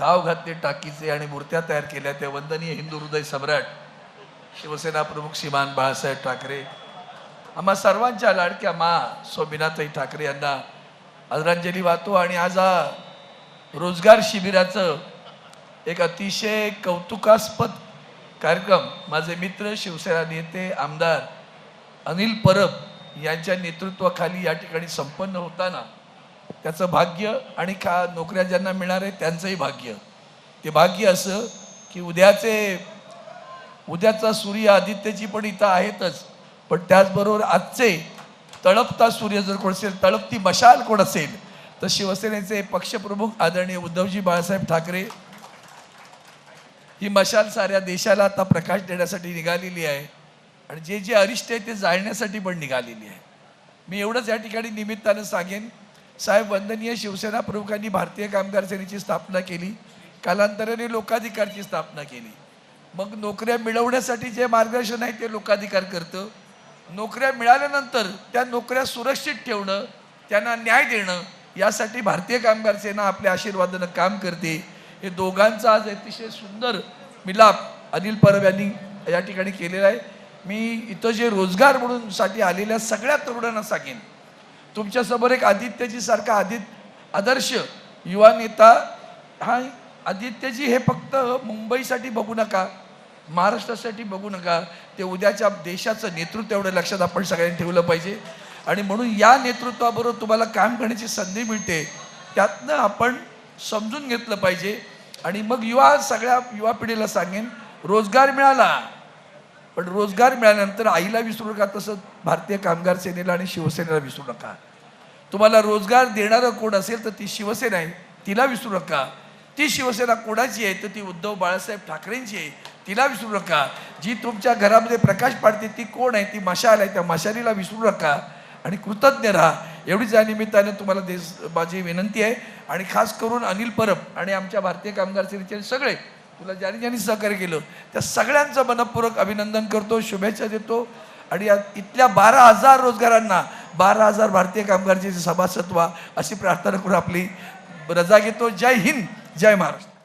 गाव घातले टाकीचे आणि मूर्त्या तयार केल्या त्या वंदनीय हिंदू हृदय सम्राट शिवसेना प्रमुख श्रीमान बाळासाहेब ठाकरे. आम्हा सर्वांच्या लाडक्या मा स्वामीनाथई ठाकरे यांना आदरांजली वाहतो आणि आज हा रोजगार शिबिराचं एक अतिशय कौतुकास्पद कार्यक्रम माझे मित्र शिवसेना नेते आमदार अनिल परब यांच्या नेतृत्वाखाली या ठिकाणी संपन्न होताना त्याचं भाग्य आणि का नोकऱ्या ज्यांना मिळणार आहे त्यांचंही भाग्य. ते भाग्य असं की उद्याचे उद्याचा सूर्य आदित्यची पण इथं आहेतच. पण त्याचबरोबर आजचे तळपता सूर्य जर कोण असेल तळपती मशाल कोण असेल तर शिवसेनेचे पक्षप्रमुख आदरणीय उद्धवजी बाळासाहेब ठाकरे ही मशाल साऱ्या देशाला आता प्रकाश देण्यासाठी निघालेली आहे. आणि जे जे अरिष्ट आहे ते जाळण्यासाठी पण निघालेली आहे. मी एवढंच या ठिकाणी निमित्तानं सांगेन साहेब वंदनीय शिवसेना प्रमुखांनी भारतीय कामगार सेनेची स्थापना केली कालांतराने लोकाधिकारची स्थापना केली. मग नोकऱ्या मिळवण्यासाठी जे मार्गदर्शन आहे ते लोकाधिकार करतं. नोकऱ्या मिळाल्यानंतर त्या नोकऱ्या सुरक्षित ठेवणं त्यांना न्याय देणं यासाठी भारतीय कामगार सेना आपल्या आशीर्वादानं काम करते. हे दोघांचा आज अतिशय सुंदर मिलाप अनिल परब यांनी या ठिकाणी केलेला आहे. मी इथं जे रोजगार म्हणून साठी आलेल्या सगळ्या तरुणांना सांगेन तुमच्यासमोर एक आदित्यजी सारखा आदित आदर्श युवा नेता हा आदित्यजी हे फक्त मुंबईसाठी बघू नका महाराष्ट्रासाठी बघू नका ते उद्याच्या देशाचं नेतृत्व एवढं लक्षात आपण सगळ्यांनी ठेवलं पाहिजे. आणि म्हणून या नेतृत्वाबरोबर तुम्हाला काम करण्याची संधी मिळते त्यातनं आपण समजून घेतलं पाहिजे. आणि मग युवा सगळ्या युवा पिढीला सांगेन रोजगार मिळाला. पण रोजगार मिळाल्यानंतर आईला विसरू नका तसं भारतीय कामगार सेनेला आणि शिवसेनेला विसरू नका. तुम्हाला रोजगार देणारं कोण असेल तर ती शिवसेना आहे तिला विसरू नका. ती शिवसेना कोणाची आहे तर ती उद्धव बाळासाहेब ठाकरेंची आहे तिला विसरू नका. जी तुमच्या घरामध्ये प्रकाश पाडते ती कोण आहे? ती मशाल आहे त्या मशालीला विसरू नका. आणि कृतज्ञ राहा. एवढीच या निमित्ताने तुम्हाला देश माझी विनंती आहे. आणि खास करून अनिल परब आणि आमच्या भारतीय कामगार सेनेचे सगळे तुला ज्यांनी ज्यांनी सहकार्य केलं त्या सगळ्यांचं मनपूर्वक अभिनंदन करतो शुभेच्छा देतो. आणि इथल्या बारा हजार रोजगारांना बारा हजार भारतीय कामगारचे सभासत्व अशी प्रार्थना करून आपली रजा घेतो. जय हिंद जय महाराष्ट्र.